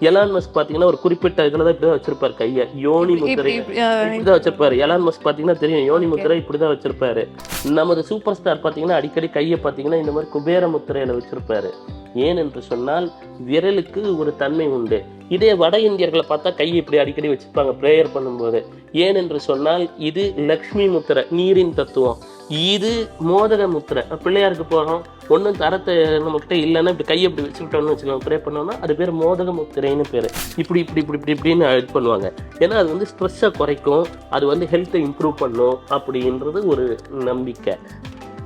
Elon Musk பாத்தீங்கன்னா ஒரு குறிப்பிட்ட இதுல தான் இப்படிதான் வச்சிருப்பாரு கைய. யோனி இப்படி- முத்திரை இப்படி- இப்படிதான் வச்சிருப்பாரு. எலான் மஸ்க் பாத்தீங்கன்னா தெரியும் யோனி முத்திரை இப்படிதான் வச்சிருப்பாரு. நமது சூப்பர் ஸ்டார் பாத்தீங்கன்னா அடிக்கடி கையை பாத்தீங்கன்னா இந்த மாதிரி குபேர முத்திரையில வச்சிருப்பாரு. ஏன் என்று சொன்னால் விரலுக்கு ஒரு தன்மை உண்டு. இதே வட இந்தியர்களை பார்த்தா கையை இப்படி அடிக்கடி வச்சுப்பாங்க ப்ரேயர் பண்ணும்போது. ஏனென்று சொன்னால் இது லக்ஷ்மி முத்திரை நீரின் தத்துவம். இது மோதக முத்திரை. பிள்ளையாருக்கு போகிறோம் ஒன்றும் தரத்தை நம்மக்கிட்ட இல்லைன்னா இப்படி கையை இப்படி வச்சுக்கிட்டோம்னு வச்சுக்கோங்க ப்ரே பண்ணோம்னா அது பேர் மோதக முத்திரைன்னு பேர். இப்படி இப்படி இப்படி இப்படி இப்படின்னு இது பண்ணுவாங்க. ஏன்னா அது வந்து ஸ்ட்ரெஸ்ஸை குறைக்கும் அது வந்து ஹெல்த்தை இம்ப்ரூவ் பண்ணும் அப்படின்றது ஒரு நம்பிக்கை.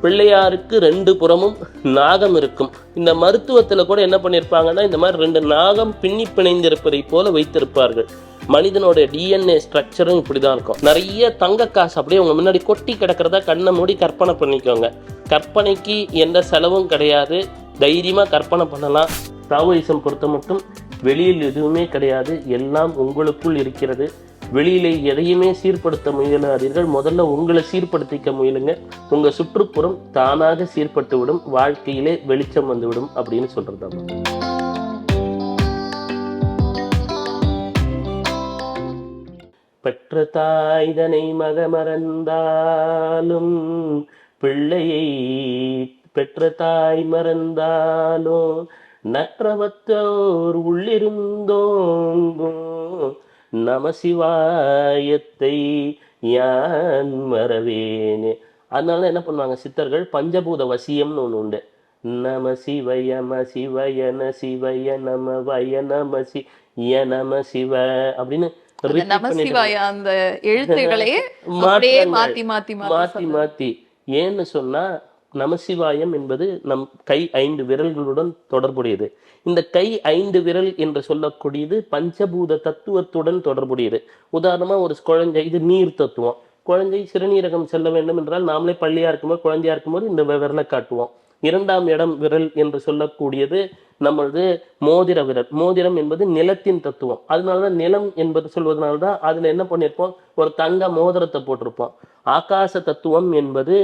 பிள்ளையாருக்கு ரெண்டு புறமும் நாகம் இருக்கும். இந்த மருத்துவத்தில் கூட என்ன பண்ணியிருப்பாங்கன்னா இந்த மாதிரி ரெண்டு நாகம் பின்னி பிணைந்திருப்பதை போல வைத்திருப்பார்கள். மனிதனோட டிஎன்ஏ ஸ்ட்ரக்சரும் இப்படி தான் இருக்கும். நிறைய தங்க காசு அப்படியே உங்கள் முன்னாடி கொட்டி கிடக்கிறதா கண்ணை மூடி கற்பனை பண்ணிக்கோங்க. கற்பனைக்கு எந்த செலவும் கிடையாது. தைரியமாக கற்பனை பண்ணலாம். தாவோயிசம் பொறுத்த மட்டும் வெளியில் எதுவுமே கிடையாது. எல்லாம் உங்களுக்குள் இருக்கிறது. வெளியிலே எதையுமே சீர்படுத்த முயலாதீர்கள். முதல்ல உங்களை சீர்படுத்திக்க முயலுங்க. உங்க சுற்றுப்புறம் தானாக சீர்பட்டு விடும் வாழ்க்கையிலே வெளிச்சம் வந்துவிடும் அப்படின்னு சொல்றது பெற்ற தாய்தனை மகமறந்தாலும் பிள்ளையை பெற்ற தாய் மறந்தாலும் நற்றவத்தோர் உள்ளிருந்தோங்கும். நமசிவாயத்தை யான் மறவேனே. அதனால என்ன பண்ணுவாங்க சித்தர்கள்? பஞ்சபூத வசியம்னு ஒன்று உண்டு. நம சிவய ம சிவய ந சிவய நம வய நம சி ய நம சிவ அப்படின்னு அந்த. மாத்தி மாத்தி மாத்தி மாத்தி மாத்தி. ஏன்னு சொன்னா நமசிவாயம் என்பது நம் கை ஐந்து விரல்களுடன் தொடர்புடையது. இந்த கை ஐந்து விரல் என்று சொல்லக்கூடியது பஞ்சபூத தத்துவத்துடன் தொடர்புடையது. உதாரணமா ஒரு குழந்தை இது நீர் தத்துவம். குழந்தை சிறுநீரகம் செல்ல வேண்டும் என்றால் நாமளே பள்ளியா இருக்கும்போது குழந்தையா இருக்கும்போது இந்த விரலை காட்டுவோம். இரண்டாம் இடம் விரல் என்று சொல்லக்கூடியது நம்மளது மோதிர விரல். மோதிரம் என்பது நிலத்தின் தத்துவம். அதனாலதான் நிலம் என்பது சொல்வதனால்தான் அதுல என்ன பண்ணியிருப்போம் ஒரு தங்க மோதிரத்தை போட்டிருப்போம். ஆகாச தத்துவம் என்பது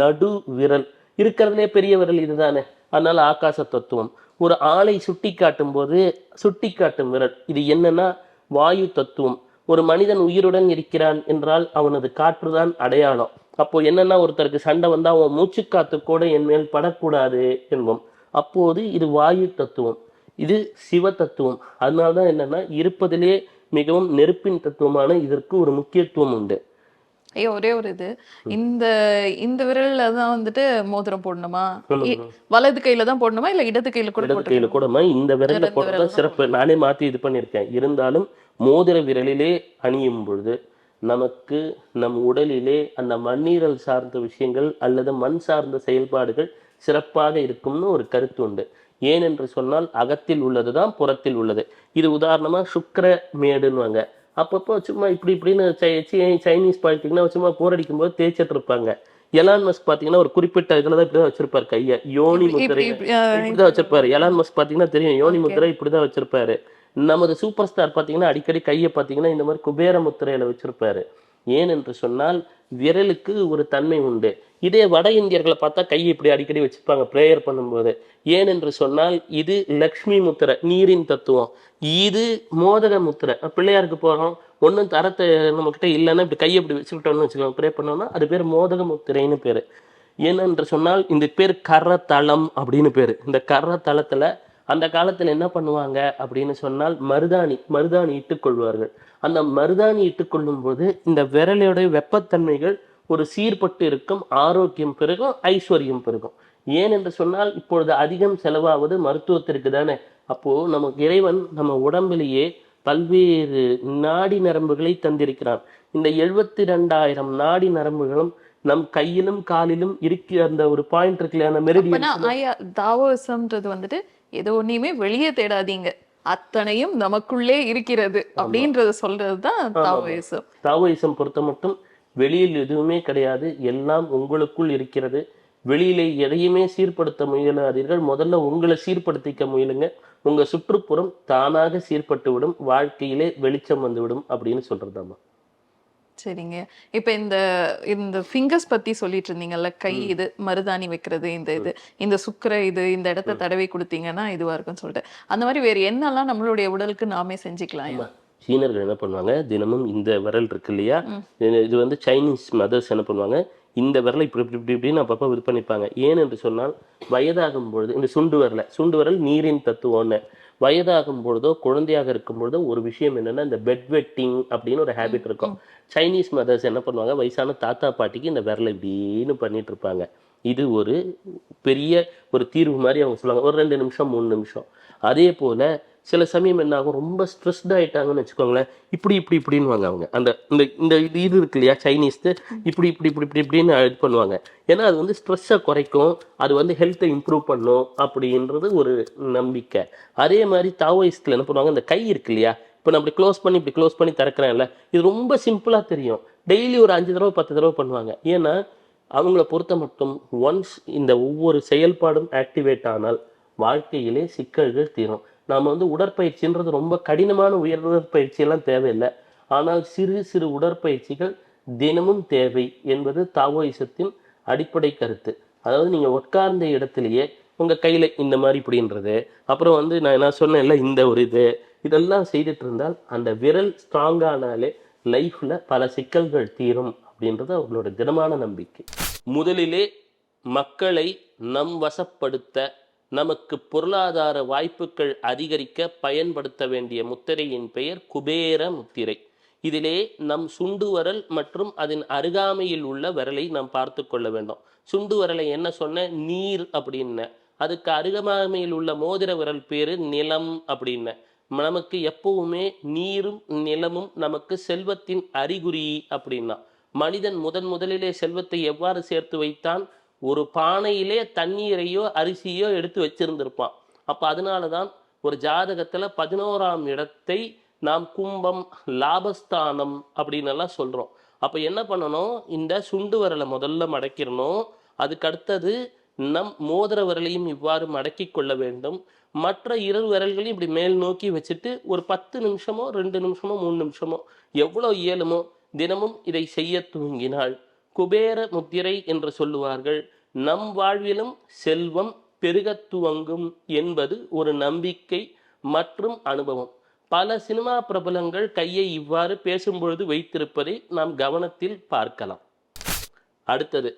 நடு விரல். இருக்கிறதுலே பெரிய விரல் இதுதானே. அதனால ஆகாச தத்துவம். ஒரு ஆளை சுட்டி காட்டும் போது சுட்டி காட்டும் விரல். இது என்னன்னா வாயு தத்துவம். ஒரு மனிதன் உயிருடன் இருக்கிறான் என்றால் அவனது காற்றுதான் அடையாளம். அப்போ என்னன்னா ஒருத்தருக்கு சண்டை வந்தா அவன் மூச்சுக்காத்து கூட என் மேல் படக்கூடாது என்போம். அப்போது இது வாயு தத்துவம். இது சிவ தத்துவம். அதனாலதான் என்னன்னா இருப்பதிலே மிகவும் நெருப்பின் தத்துவமான இதற்கு ஒரு முக்கியத்துவம் உண்டு. ஐயோ ஒரே ஒரு இது. இந்த இந்த விரல்ல தான் வந்துட்டு மோதிரம் போடணுமா? வலது கையில தான் போடணுமா? இல்ல இடது கையில கூட இடது கையில கூடமா இந்த விரல்ல போட்டதான் சிறப்பு. நானே மாத்தி இது பண்ணியிருக்கேன். இருந்தாலும் மோதிர விரலிலே அணியும் பொழுது நமக்கு நம் உடலிலே அந்த மண்ணீரல் சார்ந்த விஷயங்கள் அல்லது மண் சார்ந்த செயல்பாடுகள் சிறப்பாக இருக்கும்னு ஒரு கருத்து உண்டு. ஏன் என்று சொன்னால் அகத்தில் உள்ளதுதான் புறத்தில் உள்ளது. இது உதாரணமா சுக்கிர மேடுன்னுவாங்க. அப்பப்போ சும்மா இப்படி இப்படின்னு சைனீஸ் பார்த்தீங்கன்னா சும்மா போர் அடிக்கும்போது தேய்ச்சிட்டு இருப்பாங்க. எலான் மஸ்க் பார்த்தீங்கன்னா ஒரு குறிப்பிட்ட இதுல தான் இப்படிதான் வச்சிருப்பாரு கையை. யோனி இப்படி- முத்திரை இப்படி- இப்படிதான் வச்சிருப்பாரு. எலான் மஸ்க் பாத்தீங்கன்னா தெரியும் யோனி முத்திரை இப்படிதான் வச்சிருப்பாரு. நமது சூப்பர் ஸ்டார் பார்த்தீங்கன்னா அடிக்கடி கையை பார்த்தீங்கன்னா இந்த மாதிரி குபேர முத்திரையில வச்சிருப்பாரு. ஏன் என்று சொன்னால் விரலுக்கு ஒரு தன்மை உண்டு. இதே வட இந்தியர்களை பார்த்தா கையை இப்படி அடிக்கடி வச்சுருப்பாங்க ப்ரேயர் பண்ணும்போது. ஏன் என்று சொன்னால் இது லக்ஷ்மி முத்திரை நீரின் தத்துவம். இது மோதக முத்திரை. பிள்ளையாருக்கு போகிறோம் ஒன்றும் தரத்தை நம்மக்கிட்ட இல்லைன்னா இப்படி கையை இப்படி வச்சுக்கிட்டோம்னு வச்சுக்கோங்க ப்ரே பண்ணோம்னா அது பேர் மோதக முத்திரைன்னு பேர். ஏனென்று சொன்னால் இந்த பேர் கரத்தளம் அப்படின்னு பேர். இந்த கரத்தளத்தில் அந்த காலத்துல என்ன பண்ணுவாங்க அப்படின்னு சொன்னால் மருதாணி மருதாணி இட்டுக்கொள்வார்கள் அந்த மருதாணி இட்டுக்கொள்ளும் போது இந்த விரலுடைய வெப்பத்தன்மைகள் ஒரு சீர்பட்டு இருக்கும் ஆரோக்கியம் பெருகும் ஐஸ்வர்யம் பெருகும். ஏன் என்று சொன்னால் இப்பொழுது அதிகம் செலவாவது மருத்துவத்திற்கு தானே. அப்போ நமக்கு இறைவன் நம்ம உடம்பிலேயே பல்வேறு நாடி நரம்புகளை தந்திருக்கிறான். இந்த எழுபத்தி ரெண்டாயிரம் நாடி நரம்புகளும் நம் கையிலும் காலிலும் இருக்கிற அந்த ஒரு பாயிண்ட் இருக்குல்லையா அந்த மெரிடியன் தாவோசம்ன்றது வந்துட்டு ஏதோ ஒன்னையுமே வெளியே தேடாதீங்க. அத்தனையும் நமக்குள்ளே இருக்கிறது அப்படின்றத சொல்றதுதான் தாவோயிசம். தாவோயிசம் பொறுத்த மட்டும் வெளியில் எதுவுமே கிடையாது. எல்லாம் உங்களுக்குள் இருக்கிறது. வெளியிலே எதையுமே சீர்படுத்த முயலாதீர்கள். முதல்ல உங்களை சீர்படுத்திக்க முயலுங்க. உங்க சுற்றுப்புறம் தானாக சீர்பட்டு விடும் வாழ்க்கையிலே வெளிச்சம் வந்துவிடும் அப்படின்னு சொல்றதாமா சரிங்க. இப்ப இந்த இந்த ஃபிங்கர்ஸ் பத்தி சொல்லிட்டு இருந்தீங்கல்ல கை இது மருதாணி வைக்கிறது இந்த இது இந்த சுக்கரை இது இந்த இடத்த தடவி கொடுத்தீங்கன்னா இதுவா இருக்கும்னு சொல்லிட்டு. அந்த மாதிரி வேற என்னெல்லாம் நம்மளுடைய உடலுக்கு நாமே செஞ்சுக்கலாம். சீனர்கள் என்ன பண்ணுவாங்க தினமும் இந்த விரல் இருக்கு இல்லையா? இது வந்து சைனீஸ் மதர்ஸ் என்ன பண்ணுவாங்க இந்த விரலை இப்படி இப்படி இப்படி இப்படின்னு அப்பப்போ இது பண்ணிப்பாங்க ஏன் என்று சொன்னால் வயதாகும் பொழுது இந்த சுண்டு விரலை சுண்டு விரல் நீரின் தத்துவம்னு. வயதாகும் பொழுதோ குழந்தையாக இருக்கும் பொழுதோ ஒரு விஷயம் என்னன்னா இந்த பெட் வெட்டிங் அப்படின்னு ஒரு ஹேபிட் இருக்கும். சைனீஸ் மதர்ஸ் என்ன பண்ணுவாங்க? வயசான தாத்தா பாட்டிக்கு இந்த விரலை இப்படின்னு பண்ணிட்டு இருப்பாங்க. இது ஒரு பெரிய ஒரு தீர்வு மாதிரி அவங்க சொல்லுவாங்க. ஒரு ரெண்டு நிமிஷம் மூணு நிமிஷம். அதே போல சில சமயம் என்ன ஆகும் ரொம்ப ஸ்ட்ரெஸ்ட் ஆயிட்டாங்கன்னு வச்சுக்கோங்களேன். இப்படி இப்படி இப்படின்னுவாங்க அவங்க. அந்த இந்த இந்த இது இது இருக்கு இல்லையா சைனீஸ்து இப்படி இப்படி இப்படி இப்படி இப்படின்னு இது பண்ணுவாங்க. ஏன்னா அது வந்து ஸ்ட்ரெஸ்ஸை குறைக்கும். அது வந்து ஹெல்த்தை இம்ப்ரூவ் பண்ணும் அப்படின்றது ஒரு நம்பிக்கை. அதே மாதிரி தாவோயிஸ்டில் என்ன பண்ணுவாங்க இந்த கை இருக்கு இல்லையா இப்போ நம்ம இப்படி க்ளோஸ் பண்ணி இப்படி க்ளோஸ் பண்ணி திறக்கிறேன்ல இது ரொம்ப சிம்பிளாக தெரியும். டெய்லி ஒரு அஞ்சு தடவை பத்து தடவை பண்ணுவாங்க. ஏன்னா அவங்கள பொறுத்த மட்டும் ஒன்ஸ் இந்த ஒவ்வொரு செயல்பாடும் ஆக்டிவேட் ஆனால் வாழ்க்கையிலே சிக்கல்கள் தீரும். நாம் வந்து உடற்பயிற்சின்றது ரொம்ப கடினமான உயர் உடற்பயிற்சியெல்லாம் தேவையில்லை. ஆனால் சிறு சிறு உடற்பயிற்சிகள் தினமும் தேவை என்பது தாவோயிசத்தின் அடிப்படை கருத்து. அதாவது நீங்கள் உட்கார்ந்த இடத்துலையே உங்கள் கையில் இந்த மாதிரி இப்படின்றது அப்புறம் வந்து நான் என்ன சொன்னேன்ல இந்த ஒரு இது இதெல்லாம் செய்துட்டு இருந்தால் அந்த விரல் ஸ்ட்ராங்கானாலே லைஃப்பில் பல சிக்கல்கள் தீரும் அப்படின்றது அவங்களோட திடமான நம்பிக்கை. முதலிலே மக்களை நம் வசப்படுத்த நமக்கு பொருளாதார வாய்ப்புகள் அதிகரிக்க பயன்படுத்த வேண்டிய முத்திரையின் பெயர் குபேர முத்திரை. இதிலே நம் சுண்டு வரல் மற்றும் அதன் அருகாமையில் உள்ள விரலை நாம் பார்த்து கொள்ள வேண்டும். சுண்டு வரலை என்ன சொன்ன? நீர் அப்படின்ன. அதுக்கு அருகாமையில் உள்ள மோதிர விரல் பேரு நிலம் அப்படின்ன. நமக்கு எப்பவுமே நீரும் நிலமும் நமக்கு செல்வத்தின் அறிகுறி அப்படின்னா. மனிதன் முதன் முதலிலே செல்வத்தை எவ்வாறு சேர்த்து வைத்தான்? ஒரு பானையிலே தண்ணீரையோ அரிசியோ எடுத்து வச்சிருந்திருப்பான். அதனால தான் ஒரு ஜாதகத்தில் பதினோராம் இடத்தை நாம் கும்பம் லாபஸ்தானம் அப்படின்னு எல்லாம் சொல்கிறோம் அப்போ என்ன பண்ணணும்? இந்த சுண்டு விரலை முதல்ல மடக்கிடணும். அதுக்கு அடுத்தது நம் மோதிர விரலையும் இவ்வாறு மடக்கி கொள்ள வேண்டும். மற்ற இரு விரல்களையும் இப்படி மேல் நோக்கி வச்சுட்டு ஒரு பத்து நிமிஷமோ ரெண்டு நிமிஷமோ மூணு நிமிஷமோ எவ்வளோ இயலுமோ தினமும் இதை செய்ய துவங்கினாள். குபேர முத்திரை என்று சொல்லுவார்கள். நம் வாழ்விலும் செல்வம் பெருகத் துவங்கும் என்பது ஒரு நம்பிக்கை மற்றும் அனுபவம். பல சினிமா பிரபலங்கள் கையை இவ்வாறு பேசும்பொழுது வைத்திருப்பதை நாம் கவனத்தில் பார்க்கலாம். அடுத்தது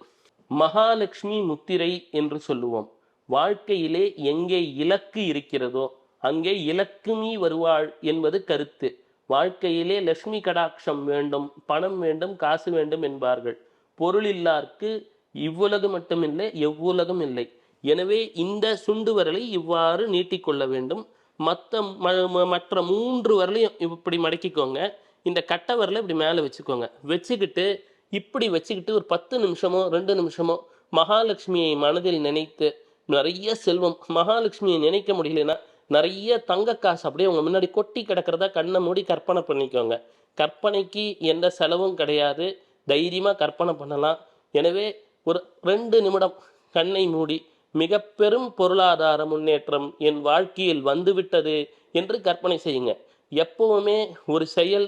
மகாலட்சுமி முத்திரை என்று சொல்லுவோம். வாழ்க்கையிலே எங்கே இலக்கு இருக்கிறதோ அங்கே இலக்குமி வருவாள் என்பது கருத்து. வாழ்க்கையிலே லட்சுமி கடாட்சம் வேண்டும் பணம் வேண்டும் காசு வேண்டும் என்பார்கள். பொருளில்லார்க்கு இவ்வுலகு மட்டுமில்லை எவ்வுலகம் இல்லை. எனவே இந்த சுண்டு விரலை இவ்வாறு நீட்டிக்கொள்ள வேண்டும். மற்ற ம- ம- மற்ற மூன்று விரலையும் இப்படி மடக்கிக்கோங்க. இந்த கட்டை விரலை இப்படி மேலே வச்சுக்கோங்க. வச்சுக்கிட்டு இப்படி வச்சுக்கிட்டு ஒரு பத்து நிமிஷமோ ரெண்டு நிமிஷமோ மகாலட்சுமியை மனதில் நினைத்து நிறைய செல்வம் மகாலட்சுமியை நினைக்க முடியலன்னா நிறைய தங்க காசு அப்படியே உங்க முன்னாடி கொட்டி கிடக்கிறதா கண்ணை மூடி கற்பனை பண்ணிக்கோங்க. கற்பனைக்கு எந்த செலவும் கிடையாது. தைரியமா கற்பனை பண்ணலாம். எனவே ஒரு ரெண்டு நிமிடம் கண்ணை மூடி மிக பெரும் பொருளாதார முன்னேற்றம் என் வாழ்க்கையில் வந்துவிட்டது என்று கற்பனை செய்யுங்க. எப்பவுமே ஒரு செயல்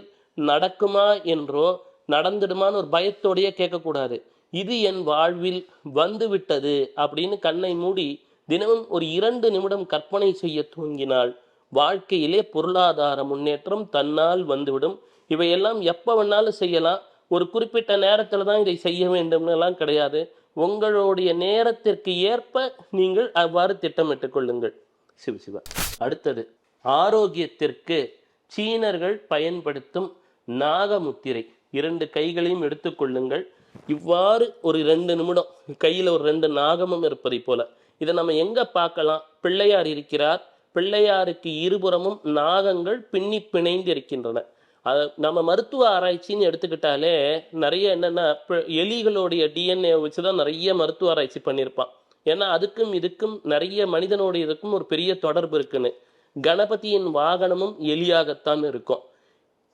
நடக்குமா என்றோ நடந்துடுமான்னு ஒரு பயத்தோடையே கேட்கக்கூடாது. இது என் வாழ்வில் வந்துவிட்டது அப்படின்னு கண்ணை மூடி தினமும் ஒரு இரண்டு நிமிடம் கற்பனை செய்ய துவங்கினால் வாழ்க்கையிலே பொருளாதார முன்னேற்றம் தன்னால் வந்துவிடும். இவையெல்லாம் எப்போ வேணாலும் செய்யலாம். ஒரு குறிப்பிட்ட நேரத்தில் தான் இதை செய்ய வேண்டும்னு எல்லாம் கிடையாது. உங்களுடைய நேரத்திற்கு ஏற்ப நீங்கள் அவ்வாறு திட்டமிட்டு கொள்ளுங்கள். சிவ சிவா. அடுத்தது ஆரோக்கியத்திற்கு சீனர்கள் பயன்படுத்தும் நாகமுத்திரை. இரண்டு கைகளையும் எடுத்துக்கொள்ளுங்கள் இவ்வாறு ஒரு ரெண்டு நிமிடம் கையில் ஒரு ரெண்டு நாகமும் இருப்பதை போல. இதை நம்ம எங்கே பார்க்கலாம்? பிள்ளையார் இருக்கிறார். பிள்ளையாருக்கு இருபுறமும் நாகங்கள் பின்னி பிணைந்து இருக்கின்றன அது நம்ம மருத்துவ ஆராய்ச்சின்னு எடுத்துக்கிட்டாலே நிறைய என்னென்னா எலிகளுடைய டிஎன்ஏ வச்சு தான் நிறைய மருத்துவ ஆராய்ச்சி பண்ணியிருப்பான். ஏன்னா அதுக்கும் இதுக்கும் நிறைய மனிதனுடைய இதுக்கும் ஒரு பெரிய தொடர்பு இருக்குன்னு. கணபதியின் வாகனமும் எலியாகத்தான் இருக்கும்.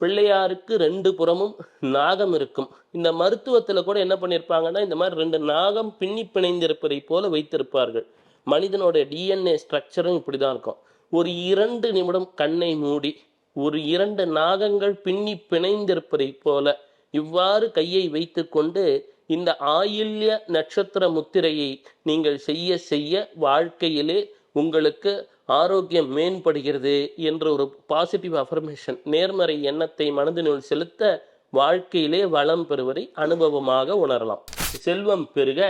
பிள்ளையாருக்கு ரெண்டு புறமும் நாகம் இருக்கும். இந்த மருத்துவத்தில் கூட என்ன பண்ணியிருப்பாங்கன்னா இந்த மாதிரி ரெண்டு நாகம் பின்னி பிணைந்திருப்பதை போல வைத்திருப்பார்கள். மனிதனோட டிஎன்ஏ ஸ்ட்ரக்சரும் இப்படிதான் இருக்கும். ஒரு இரண்டு நிமிடம் கண்ணை மூடி ஒரு இரண்டு நாகங்கள் பின்னி பிணைந்திருப்பதை போல இவ்வாறு கையை வைத்துக்கொண்டு இந்த ஆயில்ய நட்சத்திர முத்திரையை நீங்கள் செய்ய செய்ய வாழ்க்கையிலே உங்களுக்கு ஆரோக்கியம் மேம்படுகிறது என்ற ஒரு பாசிட்டிவ் அஃபர்மேஷன் நேர்மறை எண்ணத்தை மனதினுள் செலுத்த வாழ்க்கையிலே வளம் பெறுவதை அனுபவமாக உணரலாம். செல்வம் பெருக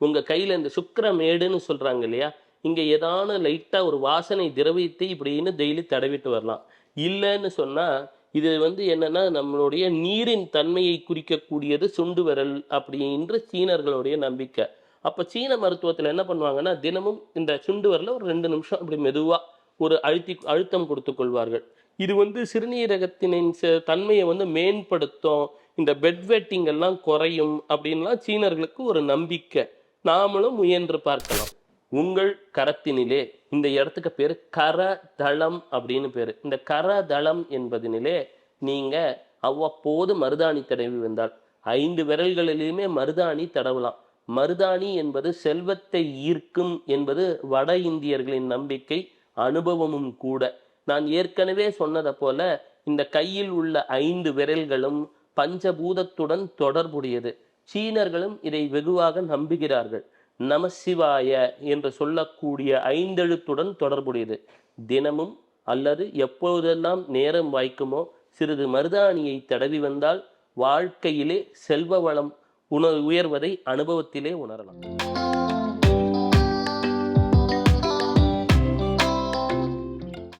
உங்கள் கையில் இந்த சுக்கரமேடுன்னு சொல்கிறாங்க இல்லையா? இங்கே ஏதான லைட்டாக ஒரு வாசனை திரவியத்தை இப்படின்னு டெய்லி தடவிட்டு வரலாம். இல்லைன்னு சொன்னால் இது வந்து என்னன்னா நம்மளுடைய நீரின் தன்மையை குறிக்கக்கூடியது சுண்டு விரல் அப்படின்ற சீனர்களுடைய நம்பிக்கை. அப்போ சீன மருத்துவத்தில் என்ன பண்ணுவாங்கன்னா தினமும் இந்த சுண்டு விரல ஒரு ரெண்டு நிமிஷம் அப்படி மெதுவாக ஒரு அழுத்தி அழுத்தம் கொடுத்து கொள்வார்கள். இது வந்து சிறுநீரகத்தினின் ச- தன்மையை வந்து மேம்படுத்தும். இந்த பெட் வெட்டிங் எல்லாம் குறையும் அப்படின்லாம் சீனர்களுக்கு ஒரு நம்பிக்கை. நாமளும் முயன்று பார்க்கலாம். உங்கள் கரத்தினிலே. இந்த இடத்துக்கு பேர் கரதளம் அப்படின்னு பேர். இந்த கரதளம் என்பதனிலே நீங்கள் அவ்வப்போது மருதாணி தடவி வந்தால் ஐந்து விரல்களிலுமே மருதாணி தடவலாம். மருதாணி என்பது செல்வத்தை ஈர்க்கும் என்பது வட இந்தியர்களின் நம்பிக்கை அனுபவமும் கூட. நான் ஏற்கனவே சொன்னதை போல இந்த கையில் உள்ள ஐந்து விரல்களும் பஞ்சபூதத்துடன் தொடர்புடையது. சீனர்களும் இதை வெகுவாக நம்புகிறார்கள். நமசிவாய என்று சொல்லக்கூடிய ஐந்தெழுத்துடன் தொடர்புடையது. தினமும் அல்லது எப்பொழுதெல்லாம் நேரம் வாய்க்குமோ சிறிது மருதாணியை தடவி வந்தால் வாழ்க்கையிலே செல்வ வளம் உணர் உயர்வதை அனுபவத்திலே உணரலாம்.